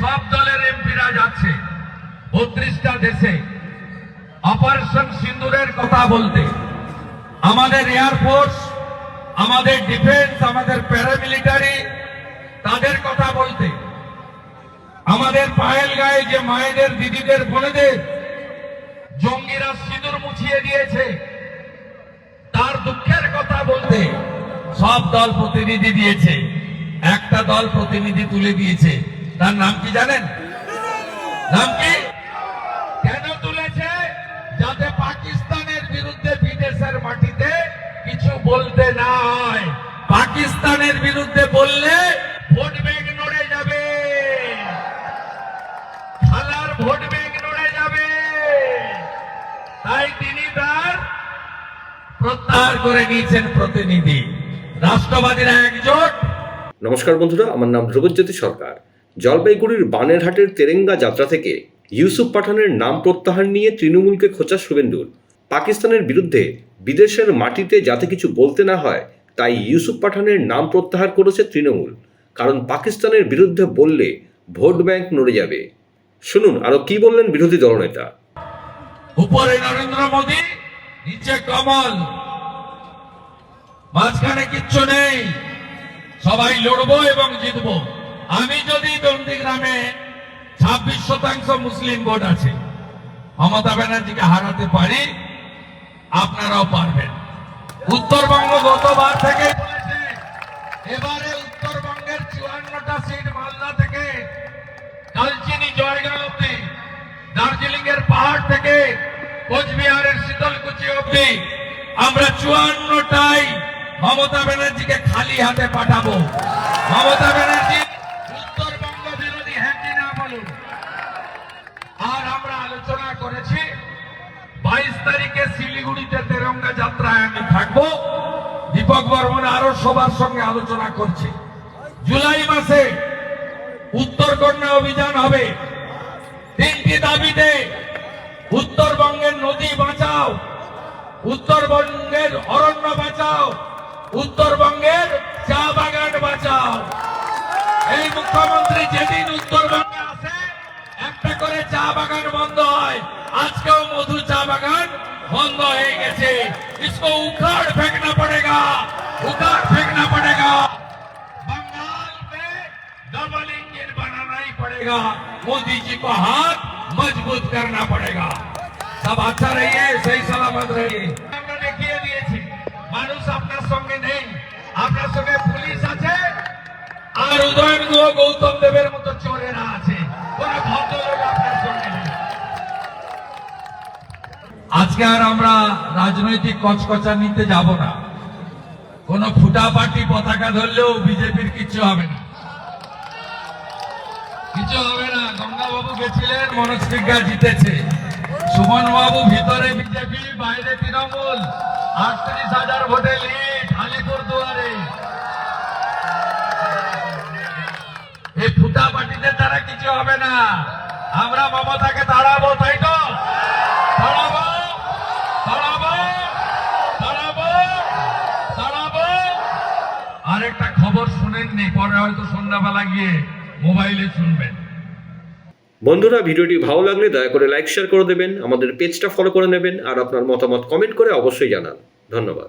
সব দলের এমপিরা যাচ্ছে। বত্রিশটা দেশে। অপারেশন সিন্দুরের কথা বলতে। আমাদের এয়ারফোর্স আমাদের ডিফেন্স, আমাদের প্যারামিলিটারি, তাদের কথা বলতে। আমাদের পায়েল গায়ে যে মায়েদের, দিদিদের, বোনেদের জঙ্গিরা সিঁদুর মুছিয়ে দিয়েছে, তার দুঃখের কথা বলতে সব দল প্রতিনিধি দিয়েছে। একটা দল প্রতিনিধি তুলে দিয়েছে। তার নাম কি জানেন? নাম কি? কেন তুলেছে? যাতে পাকিস্তানের বিরুদ্ধে বিদেশের মাটিতে কিছু বলতে না হয়। পাকিস্তানের বিরুদ্ধে বললে ভোট ব্যাংক নড়ে যাবে। খালার ভোট ব্যাংক নড়ে যাবে। তাই তিনি তার প্রত্যাহার করে নিয়েছেন প্রতিনিধি। রাষ্ট্রবাদীরা একজোট। নমস্কার বন্ধুরা, আমার নাম ধ্রুবজ্যোতি সরকার। জলপাইগুড়ির বানেরহাটের তেরেঙ্গা যাত্রা থেকে ইউসুফ পাঠানের নাম প্রত্যাহার নিয়ে তৃণমূলকে খোঁচা শুভেন্দুর। পাকিস্তানের বিরুদ্ধে বিদেশের মাটিতে যাতে কিছু বলতে না হয়, তাই ইউসুফ পাঠানের নাম প্রত্যাহার করেছে তৃণমূল। কারণ পাকিস্তানের বিরুদ্ধে বললে ভোট ব্যাংক নড়ে যাবে। শুনুন আরও কি বললেন বিরোধী দলনেতা? উপরে নরেন্দ্র মোদী, নিচে কমল। মাঝখানে কিচ্ছু নেই। সবাই লড়বো এবং জিতবো। আমি যদি নন্দীগ্রামে ছাব্বিশ শতাংশ মুসলিম ভোট আছে, মমতা ব্যানার্জিকে হারাতে পারি, আপনারাও পারবেন। উত্তরবঙ্গ গতবার থেকে এবারে উত্তরবঙ্গের চুয়ান্নটা সিট মালদা থেকে, কালচিনি জয়গাঁও অব্দি দার্জিলিং এর পাহাড় থেকে, কোচবিহারের শীতলকুচি অব্দি আমরা চুয়ান্নটাই মমতা ব্যানার্জিকে খালি হাতে পাঠাবো। করেছি। বাইশ তারিখে শিলিগুড়িতে তেরঙ্গা যাত্রায় আমি থাকব। দীপক বর্মন আরও সবার সঙ্গে আলোচনা করছি। জুলাই মাসে উত্তরকন্যা অভিযান হবে। তিনটি দাবিতে উত্তরবঙ্গের নদী বাঁচাও, উত্তরবঙ্গের অরণ্য বাঁচাও, উত্তরবঙ্গের इसको उखाड़ फेंकना पड़ेगा उखाड़ फेंकना पड़ेगा बंगाल में डबल इंजन बनाना ही पड़ेगा मोदी जी को हाथ मजबूत करना पड़ेगा सब अच्छा रहिए सही सलामत रहिए আমরা দেখিয়ে দিয়েছি মানুষ আপনার সঙ্গে নেই আপনার সঙ্গে পুলিশ আছে আর উদয়ন গুহ গৌতম দেবের আজকে আর আমরা রাজনৈতিক কচকচা নিতে যাব না। কোন ফুটা পার্টি পতাকা ধরলেও বিজেপির কিছু হবে না। কিছু হবে না। গঙ্গা বাবু গেছিলেন, মনোজ জিতেছে। সুমন বাবু ভিতরে বিজেপি, বাইরে তৃণমূল। আটত্রিশ হাজার ভোটে আলিপুর দুয়ারে এই ফুটা পার্টিতে তারা কিছু হবে না। আমরা মমতাকে তাড়াবো, তাই আরেকটা খবর শুনেননি, পরে হয়তো সন্ধ্যাবেলা গিয়ে মোবাইলে শুনবেন। বন্ধুরা, ভিডিওটি ভালো লাগলে দয়া করে লাইক, শেয়ার করে দেবেন, আমাদের পেজটা ফলো করে নেবেন, আর আপনার মতামত কমেন্ট করে অবশ্যই জানান। ধন্যবাদ।